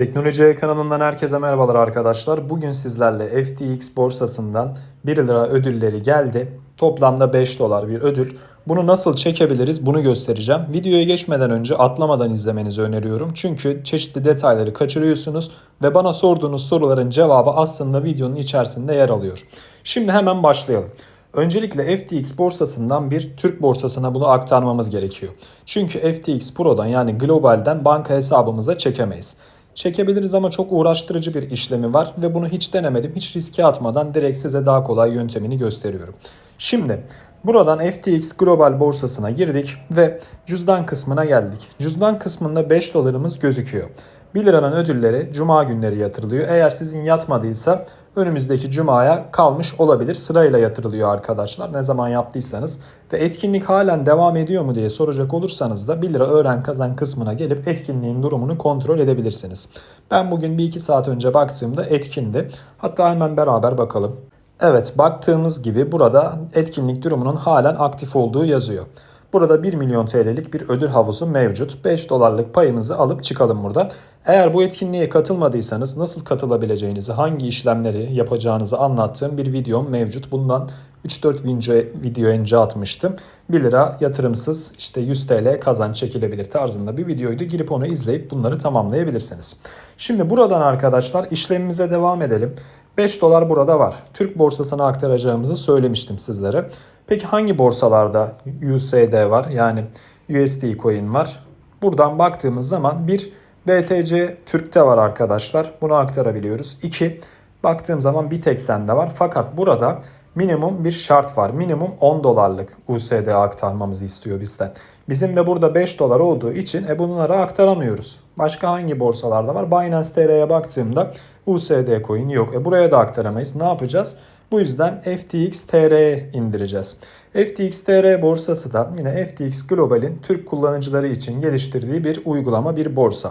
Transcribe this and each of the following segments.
Teknoloji kanalından herkese merhabalar arkadaşlar. Bugün sizlerle FTX borsasından 1 lira ödülleri geldi. Toplamda 5 dolar bir ödül. Bunu nasıl çekebiliriz bunu göstereceğim. Videoya geçmeden önce atlamadan izlemenizi öneriyorum. Çünkü çeşitli detayları kaçırıyorsunuz ve bana sorduğunuz soruların cevabı aslında videonun içerisinde yer alıyor. Şimdi hemen başlayalım. Öncelikle FTX borsasından bir Türk borsasına bunu aktarmamız gerekiyor. Çünkü FTX Pro'dan yani globalden banka hesabımıza çekemeyiz. Çekebiliriz ama çok uğraştırıcı bir işlemi var ve bunu hiç denemedim. Hiç riske atmadan direkt size daha kolay yöntemini gösteriyorum. Şimdi buradan FTX Global borsasına girdik ve cüzdan kısmına geldik. Cüzdan kısmında 5 dolarımız gözüküyor. 1 liranın ödülleri cuma günleri yatırılıyor. Eğer sizin yatmadıysa önümüzdeki cumaya kalmış olabilir. Sırayla yatırılıyor arkadaşlar. Ne zaman yaptıysanız. Ve etkinlik halen devam ediyor mu diye soracak olursanız da 1 lira öğren kazan kısmına gelip etkinliğin durumunu kontrol edebilirsiniz. Ben bugün 1-2 saat önce baktığımda etkindi. Hatta hemen beraber bakalım. Evet baktığımız gibi burada etkinlik durumunun halen aktif olduğu yazıyor. Burada 1 milyon TL'lik bir ödül havuzu mevcut. 5 dolarlık payınızı alıp çıkalım burada. Eğer bu etkinliğe katılmadıysanız nasıl katılabileceğinizi, hangi işlemleri yapacağınızı anlattığım bir videom mevcut. Bundan 3-4 video, önce atmıştım. 1 lira yatırımsız işte 100 TL kazanç çekilebilir tarzında bir videoydu. Girip onu izleyip bunları tamamlayabilirsiniz. Şimdi buradan arkadaşlar işlemimize devam edelim. 5 dolar burada var. Türk borsasına aktaracağımızı söylemiştim sizlere. Peki hangi borsalarda USD var? Yani USD coin var. Buradan baktığımız zaman bir BTC Türk'te var arkadaşlar. Bunu aktarabiliyoruz. 2 baktığım zaman Bitex'ende var. Fakat burada minimum bir şart var. Minimum 10 dolarlık USD aktarmamızı istiyor bizden. Bizim de burada 5 dolar olduğu için e bunları aktaramıyoruz. Başka hangi borsalarda var? Binance TR'ye baktığımda USD coin yok. E buraya da aktaramayız. Ne yapacağız? Bu yüzden FTX TR'ye indireceğiz. FTX TR borsası da yine FTX Global'in Türk kullanıcıları için geliştirdiği bir uygulama, bir borsa.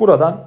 Buradan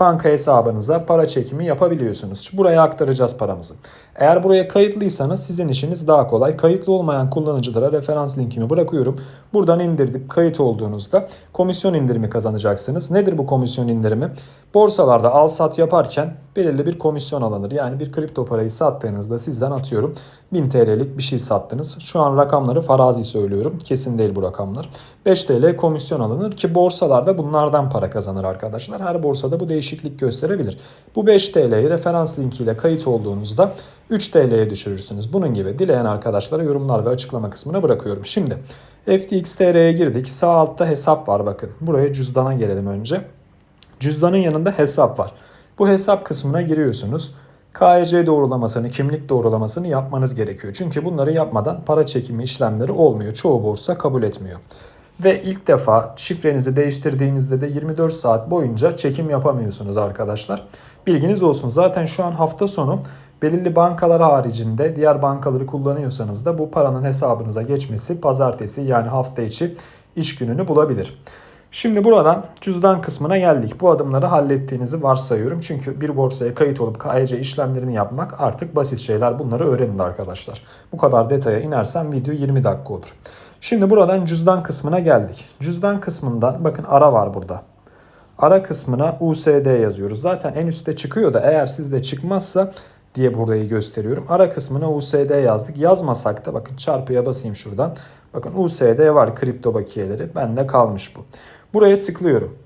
banka hesabınıza para çekimi yapabiliyorsunuz. Buraya aktaracağız paramızı. Eğer buraya kayıtlıysanız sizin işiniz daha kolay. Kayıtlı olmayan kullanıcılara referans linkimi bırakıyorum. Buradan indirip kayıt olduğunuzda komisyon indirimi kazanacaksınız. Nedir bu komisyon indirimi? Borsalarda al sat yaparken belirli bir komisyon alınır. Yani bir kripto parayı sattığınızda sizden atıyorum 1000 TL'lik bir şey sattınız. Şu an rakamları farazi söylüyorum. Kesin değil bu rakamlar. 5 TL komisyon alınır ki borsalarda bunlardan para kazanır arkadaşlar. Her borsada bu değişiklik gösterebilir. Bu 5 TL'yi referans linkiyle kayıt olduğunuzda 3 TL'ye düşürürsünüz. Bunun gibi dileyen arkadaşlara yorumlar ve açıklama kısmına bırakıyorum. Şimdi FTX TR'ye girdik. Sağ altta hesap var bakın. Buraya cüzdana gelelim önce. Cüzdanın yanında hesap var. Bu hesap kısmına giriyorsunuz. KYC doğrulamasını, kimlik doğrulamasını yapmanız gerekiyor. Çünkü bunları yapmadan para çekimi işlemleri olmuyor. Çoğu borsa kabul etmiyor. Ve ilk defa şifrenizi değiştirdiğinizde de 24 saat boyunca çekim yapamıyorsunuz arkadaşlar. Bilginiz olsun. Zaten şu an hafta sonu belirli bankalar haricinde diğer bankaları kullanıyorsanız da bu paranın hesabınıza geçmesi pazartesi yani hafta içi iş gününü bulabilir. Şimdi buradan cüzdan kısmına geldik. Bu adımları hallettiğinizi varsayıyorum. Çünkü bir borsaya kayıt olup KYC işlemlerini yapmak artık basit şeyler. Bunları öğrenin arkadaşlar. Bu kadar detaya inersem video 20 dakika olur. Şimdi buradan cüzdan kısmına geldik. Cüzdan kısmından bakın ara var burada. Ara kısmına USD yazıyoruz. Zaten en üstte çıkıyor da eğer sizde çıkmazsa diye burayı gösteriyorum. Ara kısmına USD yazdık. Yazmasak da bakın çarpıya basayım şuradan. Bakın USD var kripto bakiyeleri. Bende kalmış bu. Buraya tıklıyorum.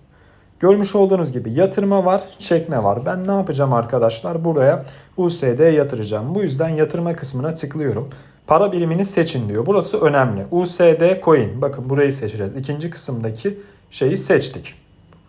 Görmüş olduğunuz gibi yatırma var, çekme var. Ben ne yapacağım arkadaşlar? Buraya USD yatıracağım. Bu yüzden yatırma kısmına tıklıyorum. Para birimini seçin diyor. Burası önemli. USD coin. Bakın burayı seçeceğiz. İkinci kısımdaki şeyi seçtik.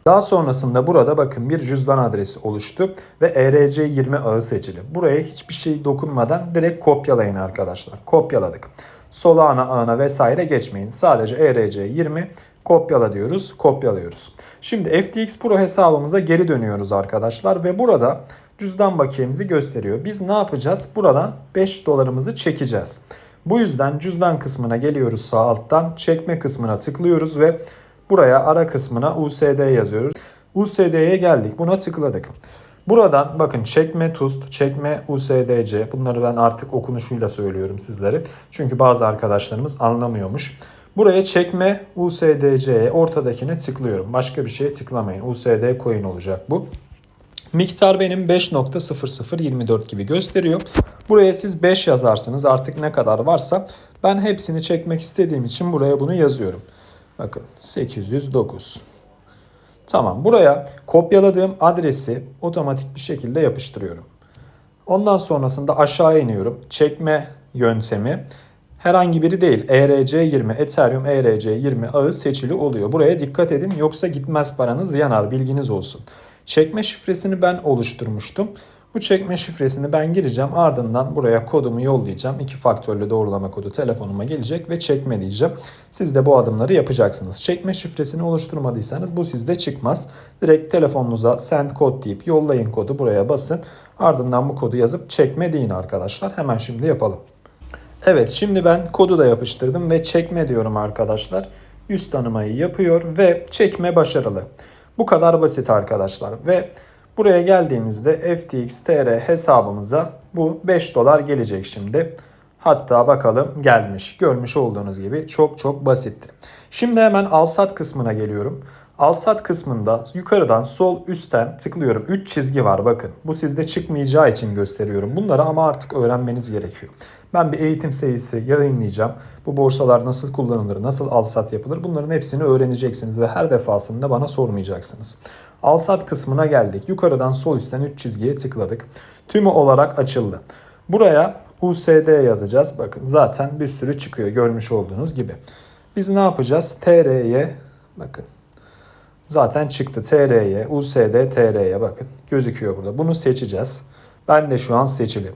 Daha sonrasında burada bakın bir cüzdan adresi oluştu ve ERC20 ağı seçili. Buraya hiçbir şey dokunmadan direkt kopyalayın arkadaşlar. Kopyaladık. Solana ağına vesaire geçmeyin. Sadece ERC20 kopyala diyoruz, kopyalıyoruz. Şimdi FTX Pro hesabımıza geri dönüyoruz arkadaşlar ve burada cüzdan bakiyemizi gösteriyor. Biz ne yapacağız? Buradan 5 dolarımızı çekeceğiz. Bu yüzden cüzdan kısmına geliyoruz sağ alttan. Çekme kısmına tıklıyoruz ve buraya ara kısmına USD yazıyoruz. USD'ye geldik. Buna tıkladık. Buradan bakın çekme TUST, çekme USDC bunları ben artık okunuşuyla söylüyorum sizlere. Çünkü bazı arkadaşlarımız anlamıyormuş. Buraya çekme USDC'ye ortadakine tıklıyorum. Başka bir şeye tıklamayın. USD coin olacak bu. Miktar benim 5.0024 gibi gösteriyor. Buraya siz 5 yazarsınız artık ne kadar varsa. Ben hepsini çekmek istediğim için buraya bunu yazıyorum. Bakın 809. Tamam buraya kopyaladığım adresi otomatik bir şekilde yapıştırıyorum. Ondan sonrasında aşağı iniyorum. Çekme yöntemi herhangi biri değil. E ERC20, Ethereum E ERC20 ağı seçili oluyor. Buraya dikkat edin yoksa gitmez paranız yanar bilginiz olsun. Çekme şifresini ben oluşturmuştum. Bu çekme şifresini ben gireceğim. Ardından buraya kodumu yollayacağım. İki faktörlü doğrulama kodu telefonuma gelecek ve çekme diyeceğim. Siz de bu adımları yapacaksınız. Çekme şifresini oluşturmadıysanız bu sizde çıkmaz. Direkt telefonunuza send kod deyip yollayın kodu buraya basın. Ardından bu kodu yazıp çekme deyin arkadaşlar. Hemen şimdi yapalım. Evet şimdi ben kodu da yapıştırdım ve çekme diyorum arkadaşlar. Yüz tanımayı yapıyor ve çekme başarılı. Bu kadar basit arkadaşlar ve buraya geldiğimizde FTX TR hesabımıza bu 5 dolar gelecek şimdi. Hatta bakalım gelmiş. Görmüş olduğunuz gibi çok çok basitti. Şimdi hemen al sat kısmına geliyorum. Al sat kısmında yukarıdan sol üstten tıklıyorum. 3 çizgi var bakın. Bu sizde çıkmayacağı için gösteriyorum. Bunları ama artık öğrenmeniz gerekiyor. Ben bir eğitim serisi yayınlayacağım. Bu borsalar nasıl kullanılır, nasıl al sat yapılır bunların hepsini öğreneceksiniz ve her defasında bana sormayacaksınız. Al sat kısmına geldik. Yukarıdan sol üstten 3 çizgiye tıkladık. Tümü olarak açıldı. Buraya USD yazacağız. Bakın zaten bir sürü çıkıyor görmüş olduğunuz gibi. Biz ne yapacağız? TR'ye bakın zaten çıktı. TR'ye, USD, TR'ye bakın gözüküyor burada. Bunu seçeceğiz. Ben de şu an seçili.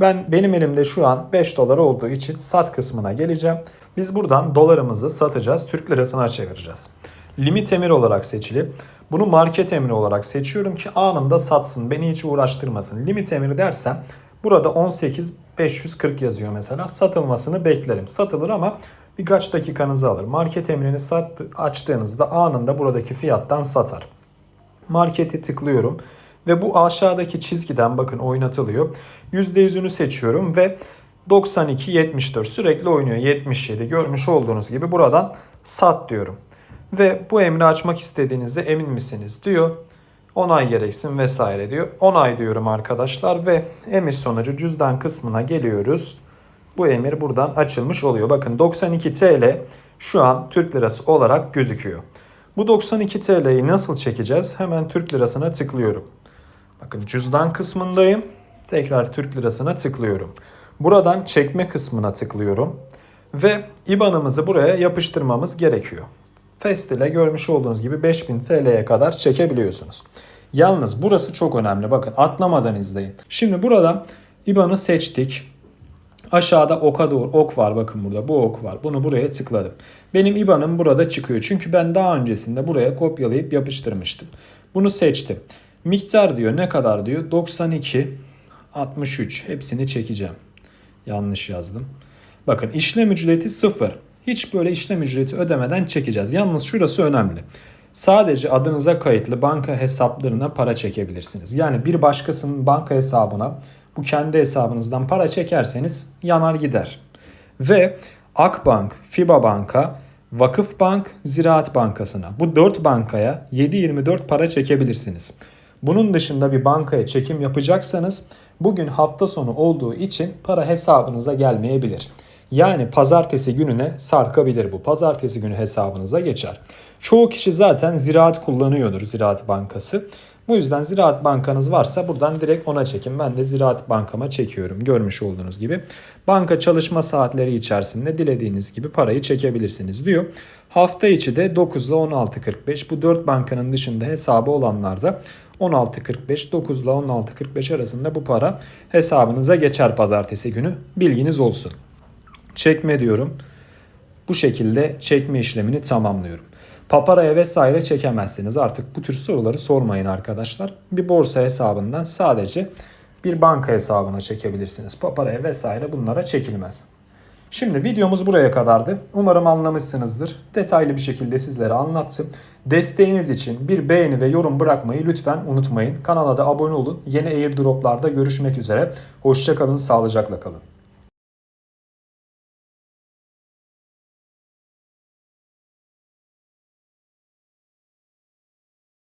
Ben benim elimde şu an 5 dolar olduğu için sat kısmına geleceğim. Biz buradan dolarımızı satacağız. Türk lirasına çevireceğiz. Limit emir olarak seçili. Bunu market emri olarak seçiyorum ki anında satsın. Beni hiç uğraştırmasın. Limit emri dersem burada 18.540 yazıyor mesela. Satılmasını beklerim. Satılır ama birkaç dakikanızı alır. Market emrini sattı, açtığınızda anında buradaki fiyattan satar. Marketi tıklıyorum ve bu aşağıdaki çizgiden bakın oynatılıyor. %100'ünü seçiyorum ve 92 74 sürekli oynuyor. 77 görmüş olduğunuz gibi buradan sat diyorum. Ve bu emri açmak istediğinizde emin misiniz diyor. Onay gereksin vesaire diyor. Onay diyorum arkadaşlar ve emir sonucu cüzdan kısmına geliyoruz. Bu emir buradan açılmış oluyor. Bakın 92 TL şu an Türk lirası olarak gözüküyor. Bu 92 TL'yi nasıl çekeceğiz? Hemen Türk lirasına tıklıyorum. Bakın cüzdan kısmındayım. Tekrar Türk lirasına tıklıyorum. Buradan çekme kısmına tıklıyorum. Ve IBAN'ımızı buraya yapıştırmamız gerekiyor. Fest ile görmüş olduğunuz gibi 5000 TL'ye kadar çekebiliyorsunuz. Yalnız burası çok önemli. Bakın atlamadan izleyin. Şimdi buradan IBAN'ı seçtik. Aşağıda oka doğru ok var bakın burada bu ok var. Bunu buraya tıkladım. Benim IBAN'ım burada çıkıyor. Çünkü ben daha öncesinde buraya kopyalayıp yapıştırmıştım. Bunu seçtim. Miktar diyor ne kadar diyor? 92 63 hepsini çekeceğim. Yanlış yazdım. Bakın işlem ücreti 0. Hiç böyle işlem ücreti ödemeden çekeceğiz. Yalnız şurası önemli. Sadece adınıza kayıtlı banka hesaplarına para çekebilirsiniz. Yani bir başkasının banka hesabına bu kendi hesabınızdan para çekerseniz yanar gider. Ve Akbank, FIBA Banka, Vakıfbank, Ziraat Bankası'na bu 4 bankaya 7-24 para çekebilirsiniz. Bunun dışında bir bankaya çekim yapacaksanız bugün hafta sonu olduğu için para hesabınıza gelmeyebilir. Yani pazartesi gününe sarkabilir bu. Pazartesi günü hesabınıza geçer. Çoğu kişi zaten ziraat kullanıyordur Ziraat Bankası. Bu yüzden Ziraat Bankanız varsa buradan direkt ona çekin. Ben de Ziraat Bankama çekiyorum görmüş olduğunuz gibi. Banka çalışma saatleri içerisinde dilediğiniz gibi parayı çekebilirsiniz diyor. Hafta içi de 9 ile 16.45 bu 4 bankanın dışında hesabı olanlarda 16.45 9 ile 16.45 arasında bu para hesabınıza geçer pazartesi günü. Bilginiz olsun. Çekme diyorum. Bu şekilde çekme işlemini tamamlıyorum. Paparaya vesaire çekemezsiniz. Artık bu tür soruları sormayın arkadaşlar. Bir borsa hesabından sadece bir banka hesabına çekebilirsiniz. Paparaya vesaire bunlara çekilmez. Şimdi videomuz buraya kadardı. Umarım anlamışsınızdır. Detaylı bir şekilde sizlere anlattım. Desteğiniz için bir beğeni ve yorum bırakmayı lütfen unutmayın. Kanala da abone olun. Yeni airdroplarda görüşmek üzere. Hoşçakalın, sağlıcakla kalın.